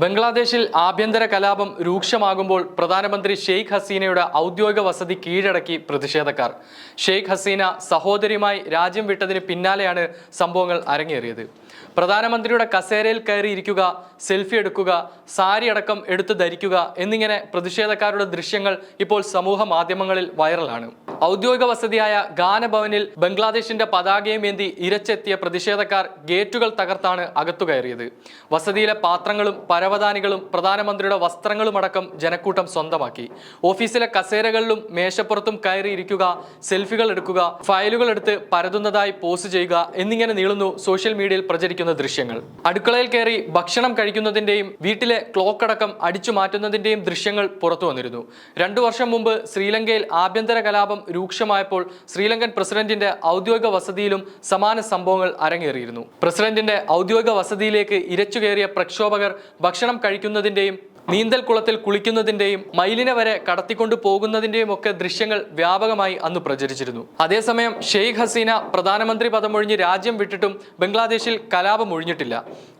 ബംഗ്ലാദേശിൽ ആഭ്യന്തര കലാപം രൂക്ഷമാകുമ്പോൾ പ്രധാനമന്ത്രി ഷെയ്ഖ് ഹസീനയുടെ ഔദ്യോഗിക വസതി കീഴടക്കി പ്രതിഷേധക്കാർ. ഷെയ്ഖ് ഹസീന സഹോദരിയുമായി രാജ്യം വിട്ടതിന് പിന്നാലെയാണ് സംഭവങ്ങൾ അരങ്ങേറിയത്. പ്രധാനമന്ത്രിയുടെ കസേരയിൽ കയറിയിരിക്കുക സെൽഫി എടുക്കുക സാരി അടക്കം എടുത്തു ധരിക്കുക എന്നിങ്ങനെ പ്രതിഷേധക്കാരുടെ ദൃശ്യങ്ങൾ ഇപ്പോൾ സമൂഹ മാധ്യമങ്ങളിൽ വൈറലാണ്. ഔദ്യോഗിക വസതിയായ ഗാനഭവനിൽ ബംഗ്ലാദേശിന്റെ പതാകയും ഏന്തി ഇരച്ചെത്തിയ പ്രതിഷേധക്കാർ ഗേറ്റുകൾ തകർത്താണ് അകത്തു കയറിയത്. വസതിയിലെ പാത്രങ്ങളും പരവതാനികളും പ്രധാനമന്ത്രിയുടെ വസ്ത്രങ്ങളുമടക്കം ജനക്കൂട്ടം സ്വന്തമാക്കി. ഓഫീസിലെ കസേരകളിലും മേശപ്പുറത്തും കയറിയിരിക്കുക സെൽഫികൾ എടുക്കുക ഫയലുകൾ എടുത്ത് പരതുന്നതായി പോസ്റ്റ് ചെയ്യുക എന്നിങ്ങനെ നീളുന്നു സോഷ്യൽ മീഡിയയിൽ പ്രചരിക്കുന്ന ദൃശ്യങ്ങൾ. അടുക്കളയിൽ കയറി ഭക്ഷണം കഴിക്കുന്നതിന്റെയും വീട്ടിലെ ക്ലോക്ക് അടക്കം അടിച്ചു മാറ്റുന്നതിന്റെയും ദൃശ്യങ്ങൾ പുറത്തു വന്നിരുന്നു. രണ്ടു വർഷം മുമ്പ് ശ്രീലങ്കയിൽ ആഭ്യന്തര കലാപം രൂക്ഷമായപ്പോൾ ശ്രീലങ്കൻ പ്രസിഡന്റിന്റെ ഔദ്യോഗിക വസതിയിലും സമാന സംഭവങ്ങൾ അരങ്ങേറിയിരുന്നു. പ്രസിഡന്റിന്റെ ഔദ്യോഗിക വസതിയിലേക്ക് ഇരച്ചുകയറിയ പ്രക്ഷോഭകർ ഭക്ഷണം കഴിക്കുന്നതിന്റെയും നീന്തൽ കുളത്തിൽ കുളിക്കുന്നതിന്റെയും മൈലിനെ വരെ കടത്തിക്കൊണ്ടു പോകുന്നതിന്റെയും ഒക്കെ ദൃശ്യങ്ങൾ വ്യാപകമായി അന്ന് പ്രചരിച്ചിരുന്നു. അതേസമയം ഷെയ്ഖ് ഹസീന പ്രധാനമന്ത്രി പദമൊഴിഞ്ഞ് രാജ്യം വിട്ടിട്ടും ബംഗ്ലാദേശിൽ കലാപം ഒഴിഞ്ഞിട്ടില്ല.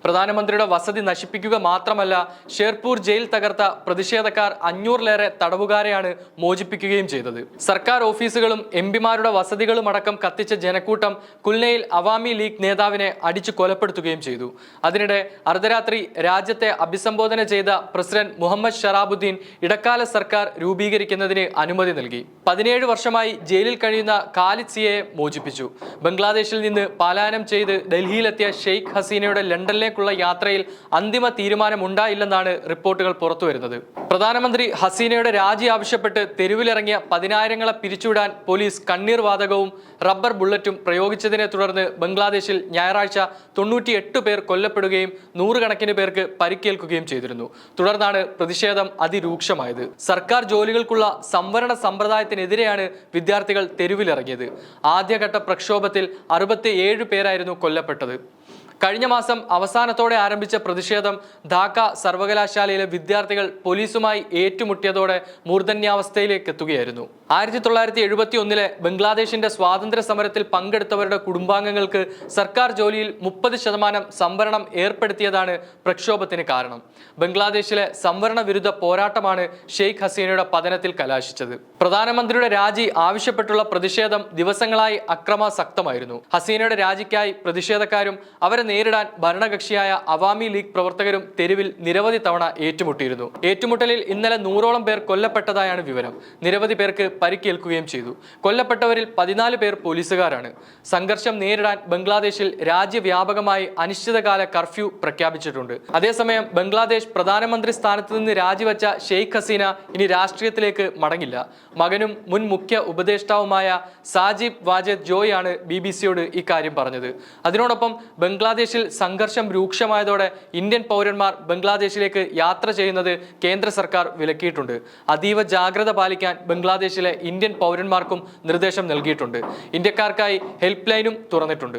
പ്രധാനമന്ത്രിയുടെ വസതി നശിപ്പിക്കുക മാത്രമല്ല ഷേർപൂർ ജയിൽ തകർത്ത പ്രതിഷേധക്കാർ അഞ്ഞൂറിലേറെ തടവുകാരെയാണ് മോചിപ്പിക്കുകയും ചെയ്തത്. സർക്കാർ ഓഫീസുകളും എം പിമാരുടെ വസതികളും അടക്കം കത്തിച്ച ജനക്കൂട്ടം കുൽനയിൽ അവാമി ലീഗ് നേതാവിനെ അടിച്ചു കൊലപ്പെടുത്തുകയും ചെയ്തു. അതിനിടെ അർദ്ധരാത്രി രാജ്യത്തെ അഭിസംബോധന ചെയ്ത പ്രസിഡന്റ് മുഹമ്മദ് ഷറാബുദ്ദീൻ ഇടക്കാല സർക്കാർ രൂപീകരിക്കുന്നതിന് അനുമതി നൽകി. പതിനേഴ് വർഷമായി ജയിലിൽ കഴിയുന്ന ഖാലിദ് സിയെ മോചിപ്പിച്ചു. ബംഗ്ലാദേശിൽ നിന്ന് പലായനം ചെയ്ത് ഡൽഹിയിലെത്തിയ ഷെയ്ഖ് ഹസീനയുടെ ലണ്ടനിലേക്കുള്ള യാത്രയിൽ അന്തിമ തീരുമാനമുണ്ടായില്ലെന്നാണ് റിപ്പോർട്ടുകൾ പുറത്തുവരുന്നത്. പ്രധാനമന്ത്രി ഹസീനയുടെ രാജി ആവശ്യപ്പെട്ട് തെരുവിലിറങ്ങിയ പതിനായിരങ്ങളെ പിരിച്ചുവിടാൻ പോലീസ് കണ്ണീർ വാതകവും റബ്ബർ ബുള്ളറ്റും പ്രയോഗിച്ചതിനെ തുടർന്ന് ബംഗ്ലാദേശിൽ ഞായറാഴ്ച തൊണ്ണൂറ്റിയെട്ട് പേർ കൊല്ലപ്പെടുകയും നൂറുകണക്കിന് പേർക്ക് പരിക്കേൽക്കുകയും ചെയ്തിരുന്നു. തുടർന്നാണ് പ്രതിഷേധം അതിരൂക്ഷമായത്. സർക്കാർ ജോലികൾക്കുള്ള സംവരണ സമ്പ്രദായത്തിനെതിരെയാണ് വിദ്യാർത്ഥികൾ തെരുവിലിറങ്ങിയത്. ആദ്യഘട്ട പ്രക്ഷോഭത്തിൽ അറുപത്തിയേഴ് പേരായിരുന്നു കൊല്ലപ്പെട്ടത്. കഴിഞ്ഞ മാസം അവസാനത്തോടെ ആരംഭിച്ച പ്രതിഷേധം ധാക്ക സർവകലാശാലയിലെ വിദ്യാർത്ഥികൾ പോലീസുമായി ഏറ്റുമുട്ടിയതോടെ മൂർധന്യാവസ്ഥയിലേക്ക് എത്തുകയായിരുന്നു. ആയിരത്തി തൊള്ളായിരത്തി എഴുപത്തി ഒന്നിലെ ബംഗ്ലാദേശിന്റെ സ്വാതന്ത്ര്യ സമരത്തിൽ പങ്കെടുത്തവരുടെ കുടുംബാംഗങ്ങൾക്ക് സർക്കാർ ജോലിയിൽ മുപ്പത് ശതമാനം സംവരണം ഏർപ്പെടുത്തിയതാണ് പ്രക്ഷോഭത്തിന് കാരണം. ബംഗ്ലാദേശിലെ സംവരണ വിരുദ്ധ പോരാട്ടമാണ് ഷെയ്ഖ് ഹസീനയുടെ പതനത്തിൽ കലാശിച്ചത്. പ്രധാനമന്ത്രിയുടെ രാജി ആവശ്യപ്പെട്ടുള്ള പ്രതിഷേധം ദിവസങ്ങളായി അക്രമാസക്തമായിരുന്നു. ഹസീനയുടെ രാജിക്കായി പ്രതിഷേധക്കാരും അവരെ നേരിടാൻ ഭരണകക്ഷിയായ അവാമി ലീഗ് പ്രവർത്തകരും തെരുവിൽ നിരവധി തവണ ഏറ്റുമുട്ടിയിരുന്നു. ഏറ്റുമുട്ടലിൽ ഇന്നലെ നൂറോളം പേർ കൊല്ലപ്പെട്ടതായാണ് വിവരം. നിരവധി പേർക്ക് പരിക്കേൽക്കുകയും ചെയ്തു. കൊല്ലപ്പെട്ടവരിൽ പതിനാല് പേർ പോലീസുകാരാണ്. സംഘർഷം നേരിടാൻ ബംഗ്ലാദേശിൽ രാജ്യവ്യാപകമായി അനിശ്ചിതകാല കർഫ്യൂ പ്രഖ്യാപിച്ചിട്ടുണ്ട്. അതേസമയം ബംഗ്ലാദേശ് പ്രധാനമന്ത്രി സ്ഥാനത്ത് നിന്ന് രാജിവെച്ച ഷെയ്ഖ് ഹസീന ഇനി രാഷ്ട്രീയത്തിലേക്ക് മടങ്ങില്ല. മകനും മുൻ മുഖ്യ ഉപദേഷ്ടാവുമായ സാജിബ് വാജദ് ജോയ് ആണ് ബി ബി സിയോട് ഇക്കാര്യം പറഞ്ഞത്. അതിനോടൊപ്പം ബംഗ്ലാദേശിൽ സംഘർഷം രൂക്ഷമായതോടെ ഇന്ത്യൻ പൗരന്മാർ ബംഗ്ലാദേശിലേക്ക് യാത്ര ചെയ്യുന്നത് കേന്ദ്ര സർക്കാർ വിലക്കിയിട്ടുണ്ട്. അതീവ ജാഗ്രത പാലിക്കാൻ ബംഗ്ലാദേശിലെ ഇന്ത്യൻ പൗരന്മാർക്കും നിർദ്ദേശം നൽകിയിട്ടുണ്ട്. ഇന്ത്യക്കാർക്കായി ഹെൽപ്പ് ലൈനും തുറന്നിട്ടുണ്ട്.